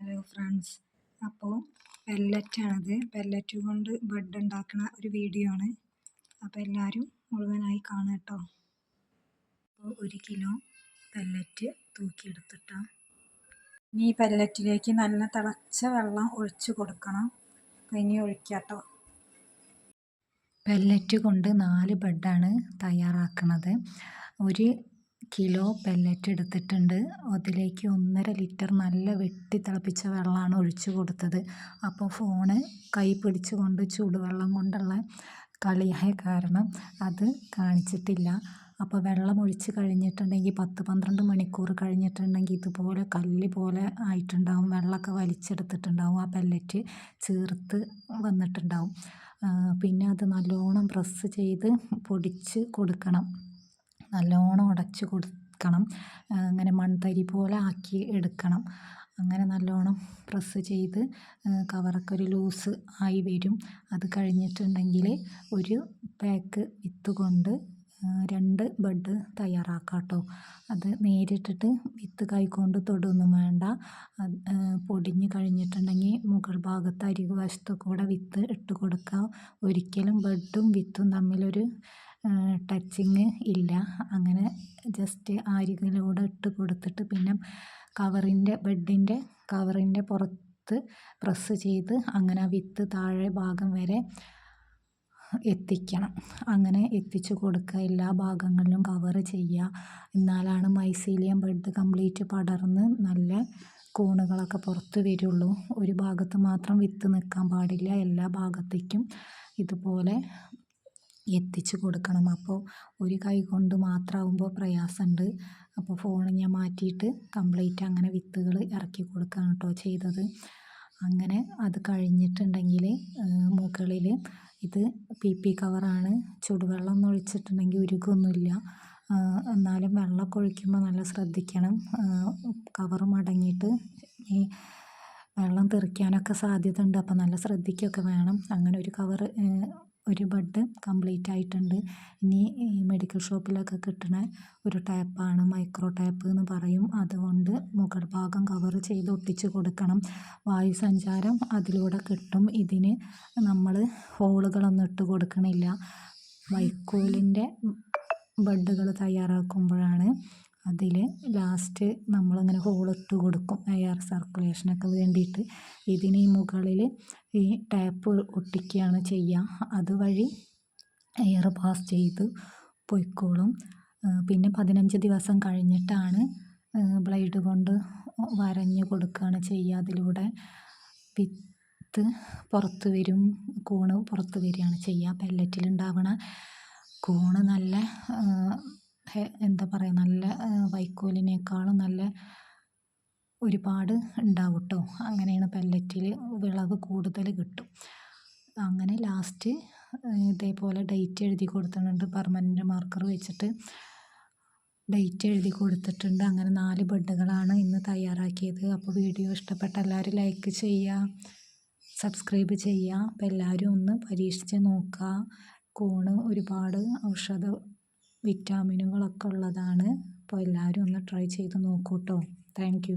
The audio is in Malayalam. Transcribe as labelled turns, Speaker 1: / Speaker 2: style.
Speaker 1: Hello friends. അപ്പോൾ പെല്ലറ്റാണത്. പെല്ലറ്റ് കൊണ്ട് ബെഡ് ഉണ്ടാക്കുന്ന ഒരു വീഡിയോ ആണ്. അപ്പോൾ എല്ലാവരും മുഴുവനായി കാണുക കേട്ടോ. അപ്പോൾ ഒരു കിലോ പെല്ലറ്റ് തൂക്കിയെടുത്തിട്ടാ. ഇനി ഈ പെല്ലറ്റിലേക്ക് നല്ല തിളച്ച വെള്ളം ഒഴിച്ച് കൊടുക്കണം. അപ്പോൾ ഇനി ഒഴിക്കാം കേട്ടോ. പെല്ലറ്റ് കൊണ്ട് നാല് ബെഡാണ് തയ്യാറാക്കുന്നത് ഒരു കിലോ പെല്ലറ്റ് എടുത്തിട്ടുണ്ട്. അതിലേക്ക് ഒന്നര ലിറ്റർ നല്ല വെട്ടി തിളപ്പിച്ച വെള്ളമാണ് ഒഴിച്ചു കൊടുത്തത്. അപ്പോൾ ഫോണ് കൈ പിടിച്ചുകൊണ്ട് ചൂടുവെള്ളം കൊണ്ടുള്ള കളിയായ കാരണം അത് കാണിച്ചിട്ടില്ല. അപ്പോൾ വെള്ളം ഒഴിച്ച് കഴിഞ്ഞിട്ടുണ്ടെങ്കിൽ പത്ത് പന്ത്രണ്ട് മണിക്കൂർ കഴിഞ്ഞിട്ടുണ്ടെങ്കിൽ ഇതുപോലെ കല്ല് പോലെ ആയിട്ടുണ്ടാവും. വെള്ളമൊക്കെ വലിച്ചെടുത്തിട്ടുണ്ടാവും. ആ പെല്ലറ്റ് ചേർത്ത് വന്നിട്ടുണ്ടാവും. പിന്നെ അത് നല്ലോണം പ്രസ് ചെയ്ത് പൊടിച്ച് കൊടുക്കണം. നല്ലോണം ഉടച്ച് കൊടുക്കണം. അങ്ങനെ മൺതരി പോലെ ആക്കി എടുക്കണം. അങ്ങനെ നല്ലോണം പ്രസ് ചെയ്ത് കവറൊക്കെ ഒരു ലൂസ് ആയി വരും. അത് കഴിഞ്ഞിട്ടുണ്ടെങ്കിൽ ഒരു പാക്ക് വിത്ത് കൊണ്ട് രണ്ട് ബെഡ് തയ്യാറാക്കാം കേട്ടോ അത് നേരിട്ടിട്ട് വിത്ത് കൈകൊണ്ട് തൊടൊന്നും വേണ്ട. പൊടിഞ്ഞ് കഴിഞ്ഞിട്ടുണ്ടെങ്കിൽ മുകൾ ഭാഗത്ത് അരികു കൂടെ വിത്ത് ഇട്ട് കൊടുക്കുക ഒരിക്കലും ബെഡും വിത്തും തമ്മിലൊരു ടച്ചിങ് ഇല്ല. അങ്ങനെ ജസ്റ്റ് അരികിലൂടെ ഇട്ട് കൊടുത്തിട്ട് പിന്നെ കവറിന്റെ ബെഡിന്റെ കവറിന്റെ പുറത്ത് പ്രസ് ചെയ്ത് അങ്ങനെ വിത്ത് താഴെ ഭാഗം വരെ എത്തിക്കണം. അങ്ങനെ എത്തിച്ചു കൊടുക്കുക. എല്ലാ ഭാഗങ്ങളിലും കവർ ചെയ്യുക. എന്നാലാണ് മൈസീലിയം ബെഡ് കംപ്ലീറ്റ് പടർന്ന് നല്ല കൂണുകളൊക്കെ പുറത്ത് വരുള്ളൂ. ഒരു ഭാഗത്ത് മാത്രം വിത്ത് നിൽക്കാൻ പാടില്ല. എല്ലാ ഭാഗത്തേക്കും ഇതുപോലെ എത്തിച്ച് കൊടുക്കണം. അപ്പോൾ ഒരു കൈ കൊണ്ട് മാത്രമാകുമ്പോൾ പ്രയാസമുണ്ട് അപ്പോൾ ഫോൺ ഞാൻ മാറ്റിയിട്ട് കംപ്ലീറ്റ് അങ്ങനെ വിത്തുകൾ ഇറക്കി കൊടുക്കുകയാണ് കേട്ടോ ചെയ്തത്. അങ്ങനെ അത് കഴിഞ്ഞിട്ടുണ്ടെങ്കിൽ മുകളിൽ ഇത് പി പി കവറാണ്. ചൂടുവെള്ളം ഒന്നും ഒഴിച്ചിട്ടുണ്ടെങ്കിൽ ഉരുകൊന്നുമില്ല. എന്നാലും വെള്ളമൊക്കെ ഒഴിക്കുമ്പോൾ നല്ല ശ്രദ്ധിക്കണം. കവർ മടങ്ങിയിട്ട് ഈ വെള്ളം തെറിക്കാനൊക്കെ സാധ്യത ഉണ്ട് അപ്പോൾ നല്ല ശ്രദ്ധിക്കുകയൊക്കെ വേണം. അങ്ങനെ ഒരു കവർ ഒരു ബഡ് കംപ്ലീറ്റ് ആയിട്ടുണ്ട്. ഇനി ഈ മെഡിക്കൽ ഷോപ്പിലൊക്കെ കിട്ടുന്ന ഒരു ടാപ്പാണ് മൈക്രോ ടാപ്പ് എന്ന് പറയും. അതുകൊണ്ട് മുകൾ ഭാഗം കവർ ചെയ്ത് ഒട്ടിച്ച് കൊടുക്കണം. വായു സഞ്ചാരം അതിലൂടെ കിട്ടും. ഇതിന് നമ്മൾ ഹോളുകളൊന്നും ഇട്ട് കൊടുക്കണില്ല. വൈക്കോലിന്റെ ബെഡുകൾ തയ്യാറാക്കുമ്പോഴാണ് അതിൽ ലാസ്റ്റ് നമ്മളിങ്ങനെ ഹോളിട്ട് കൊടുക്കും. എയർ സർക്കുലേഷനൊക്കെ വേണ്ടിയിട്ട്. ഇതിന് ഈ മുകളിൽ ഈ ടാപ്പ് ഒട്ടിക്കുകയാണ് ചെയ്യുക. അതുവഴി എയർ പാസ് ചെയ്ത് പൊയ്ക്കോളും. പിന്നെ പതിനഞ്ച് ദിവസം കഴിഞ്ഞിട്ടാണ് ബ്ലേഡ് കൊണ്ട് വരഞ്ഞ് കൊടുക്കുകയാണ് ചെയ്യുക. അതിലൂടെ വിത്ത് പുറത്ത് വരും കൂണ് പുറത്ത് വരികയാണ് ചെയ്യുക. പെല്ലറ്റിലുണ്ടാവണ കൂണ് നല്ല എന്താ പറയുക നല്ല വൈക്കോലിനേക്കാളും നല്ല ഒരുപാട് ഉണ്ടാവും കേട്ടോ അങ്ങനെയാണ് പെല്ലറ്റിൽ വിളവ് കൂടുതൽ കിട്ടും. അങ്ങനെ ലാസ്റ്റ് ഇതേപോലെ ഡേറ്റ് എഴുതി കൊടുത്തിട്ടുണ്ട്. പെർമനന്റ് മാർക്കർ വെച്ചിട്ട് ഡേറ്റ് എഴുതി കൊടുത്തിട്ടുണ്ട്. അങ്ങനെ നാല് ബെഡുകളാണ് ഇന്ന് തയ്യാറാക്കിയത്. അപ്പോൾ വീഡിയോ ഇഷ്ടപ്പെട്ട എല്ലാവരും ലൈക്ക് ചെയ്യുക സബ്സ്ക്രൈബ് ചെയ്യുക അപ്പോൾ എല്ലാവരും ഒന്ന് പരീക്ഷിച്ച് നോക്കുക കൂണ് ഒരുപാട് ഔഷധ വിറ്റാമിനുകളൊക്കെ ഉള്ളതാണ്. അപ്പോൾ എല്ലാവരും ഒന്ന് ട്രൈ ചെയ്ത് നോക്കൂ കേട്ടോ താങ്ക്